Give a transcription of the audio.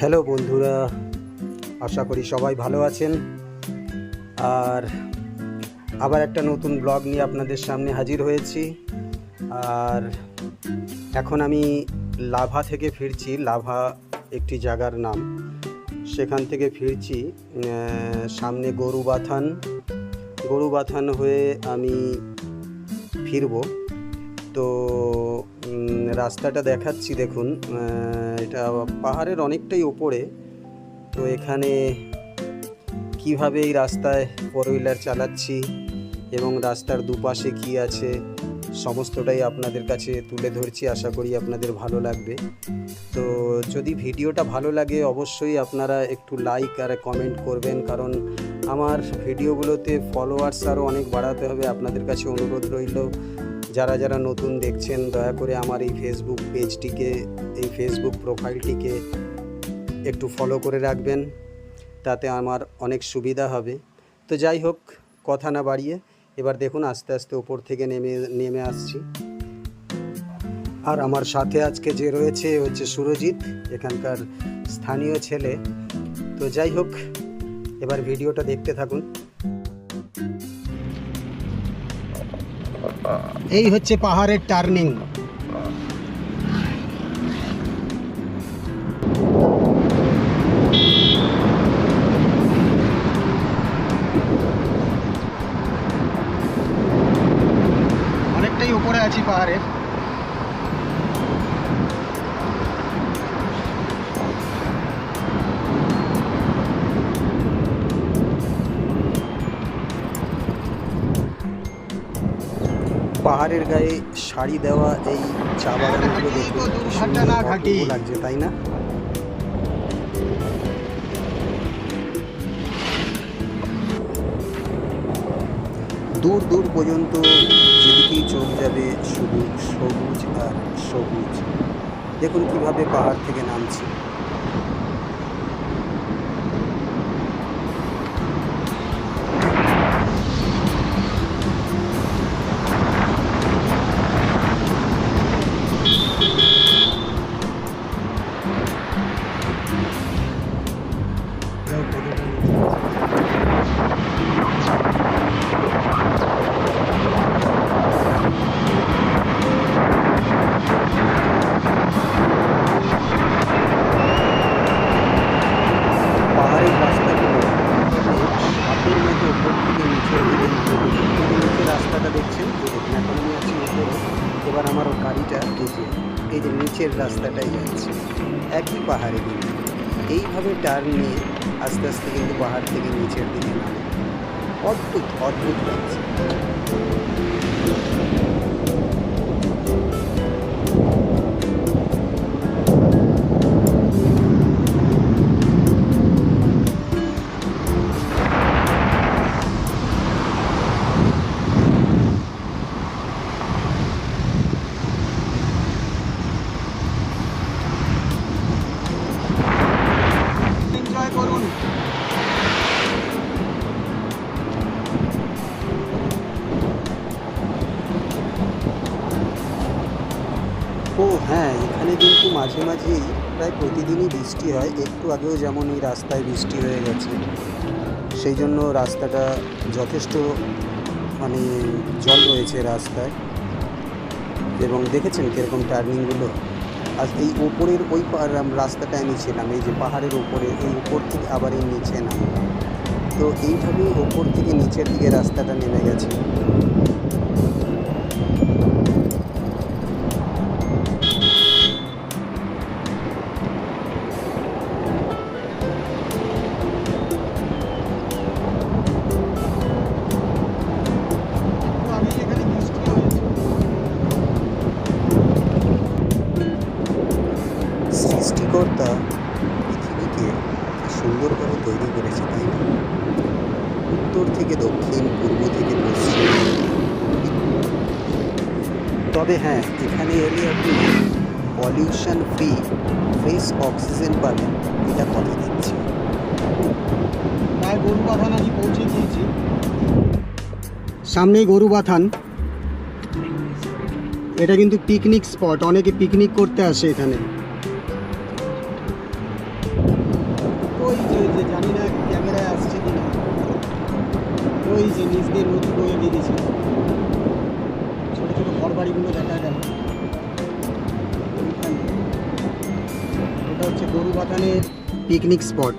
Hello বন্ধুরা, আশা করি সবাই ভালো আছেন। আর আবার একটা নতুন ব্লগ নিয়ে আপনাদের সামনে হাজির হয়েছি। আর এখন আমি লাভা থেকে ফিরছি, লাভা একটি জায়গার নাম। সেখান থেকে ফিরছি সামনে গরুবাথান। গরুবাথান হয়ে আমি ফিরবো। তো রাস্তাটা দেখাচ্ছি, দেখুন। এটা পাহাড়ের অনেকটাই ওপরে। তো এখানে কীভাবে এই রাস্তায় ফোর হুইলার চালাচ্ছি এবং রাস্তার দুপাশে কি আছে, সমস্তটাই আপনাদের কাছে তুলে ধরছি। আশা করি আপনাদের ভালো লাগবে। তো যদি ভিডিওটা ভালো লাগে, অবশ্যই আপনারা একটু লাইক আর কমেন্ট করবেন, কারণ আমার ভিডিওগুলোতে ফলোয়ার্স আরও অনেক বাড়াতে হবে। আপনাদের কাছে অনুরোধ রইল। যারা যারা নতুন দেখছেন, দয়া করে আমার এই ফেসবুক পেজটিকে এই ফেসবুক প্রোফাইলটিকে একটু ফলো করে রাখবেন, তাতে আমার অনেক সুবিধা হবে। তো যাই হোক, কথা না বাড়িয়ে এবার দেখুন আস্তে আস্তে ওপর থেকে নেমে নেমে আসছি। আর আমার সাথে আজকে যে রয়েছে হচ্ছে সুরজিৎ, এখানকার স্থানীয় ছেলে। তো যাই হোক, এবার ভিডিওটা দেখতে থাকুন। এই হচ্ছে পাহাড়ের টার্নিং অনেকটাই উপরে আছি পাহাড়ের পাহাড়ের গায়ে শাড়ি দেওয়া এই চা বাগানগুলো সুন্দর লাগছে তাই না? দূর দূর পর্যন্ত যেদিকেই চোখ যাবে শুধু সবুজ আর সবুজ। দেখুন কীভাবে পাহাড় থেকে নামছি। মতো উপর থেকে নিচে থেকে নিচে রাস্তাটা দেখছেন? যে দেখুন এখন আমি আছি উপরে। এবার আমার গাড়িটা নিচে এই যে নিচের রাস্তাটাই যাচ্ছে। একই পাহাড়ে কিন্তু এইভাবে টার্ন নিয়ে আস্তে আস্তে কিন্তু পাহাড় থেকে নিচের দিকে নামে অদ্ভুত অদ্ভুত লাগছে। ও হ্যাঁ এখানে কিন্তু মাঝে মাঝেই প্রায় প্রতিদিনই বৃষ্টি হয়। একটু আগেও যেমন এই রাস্তায় বৃষ্টি হয়ে গেছে, সেই জন্য রাস্তাটা যথেষ্ট মানে জল রয়েছে রাস্তায়। এবং দেখেছেন কীরকম টার্নিংগুলো আর এই ওপরের ওই রাস্তাটা আমি ছিলাম, এই যে পাহাড়ের ওপরে, এই উপর থেকে আবার এই নিচে নাম তো এইভাবেই ওপর থেকে নিচের দিকে রাস্তাটা নেমে গেছে। সুন্দরভাবে তৈরি করেছে তাই না? উত্তর থেকে দক্ষিণ পূর্ব থেকে পশ্চিম। তবে হ্যাঁ এখানে এলে আপনি পলিউশন ফ্রি ফ্রেশ অক্সিজেন পাবেন এটা কথা দিচ্ছি। প্রায় গরু বাথান আমি পৌঁছে গিয়েছি সামনেই গরু বাথান এটা কিন্তু পিকনিক স্পট অনেকে পিকনিক করতে আসে এখানে। রয়েছে নিচ দিয়ে নদী বয়ে বেরিয়েছে ছোটো ছোটো ঘর বাড়িগুলো দেখা গেল। ওটা হচ্ছে গরু বাগানের পিকনিক স্পট